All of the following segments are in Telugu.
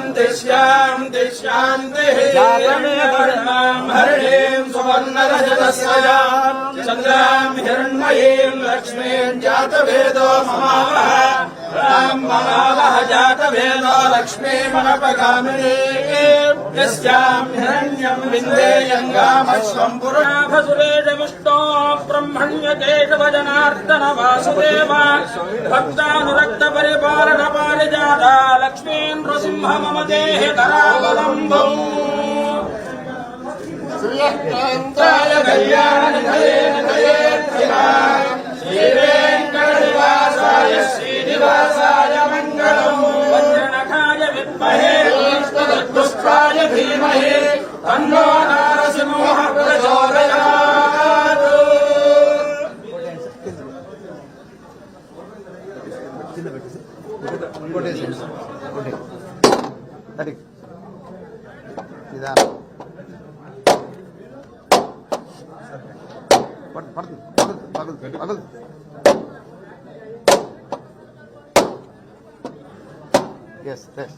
శాంతి శాంతి శాంతి హరిణీం సువర్ణరజతస్వయాం చంద్రాం హిరణ్మయీం లక్ష్మీం జాతవేదో మమావహ రాం మమావహ జాతవేదో లక్ష్మీమనపగామినీ హిరణ్యం విందేయంగామశ్వం పురుషాభసురేషమిష్టో బ్రహ్మణ్యకేశవ జనార్దన వాసుదేవ భక్తానురక్త పరిపాలన పారిజాత లక్ష్మీ నృసింహ మమ దేహి కరావలంబం శ్రీకాంతాయ కళ్యాణ శ్రీవేంకటనివాసాయ శ్రీనివాసాయ మంగళం వజ్రనఖాయ విద్మహే అది నిదానం పడు- పడుతుంది పడుతుంది పగులుతుంది పగులుతుంది ఎస్ ఎస్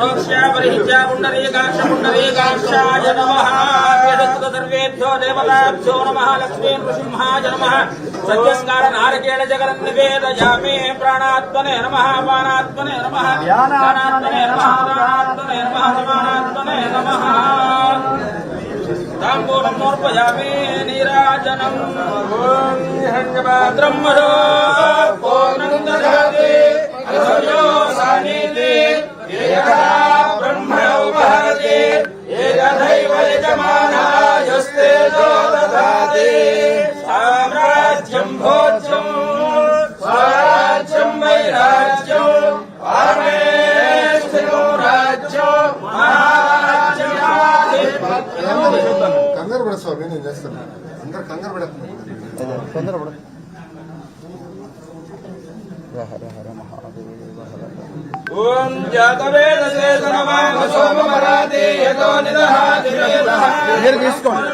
తీసేసి పైన. పదండి. జాగ్రత్త దీపం ఉంది సమర్పయామి నీరాజనం ప్రోక్ష్యాపరిహిత్యా పుండరీకాక్ష పుండరీకాక్షాయ నమః యదస్తు సర్వేభ్యో దేవతాభ్యో నమః లక్ష్మీ నృసింహాయ నమః సత్యస్కార నారకేళ జగన్ నివేదయామి ప్రాణాత్మనే పడ చేస్తాను అందరు కంగారు పడకుండా మహాదేవ హర ఓం యతో నిదహాతి తీసుకోండి.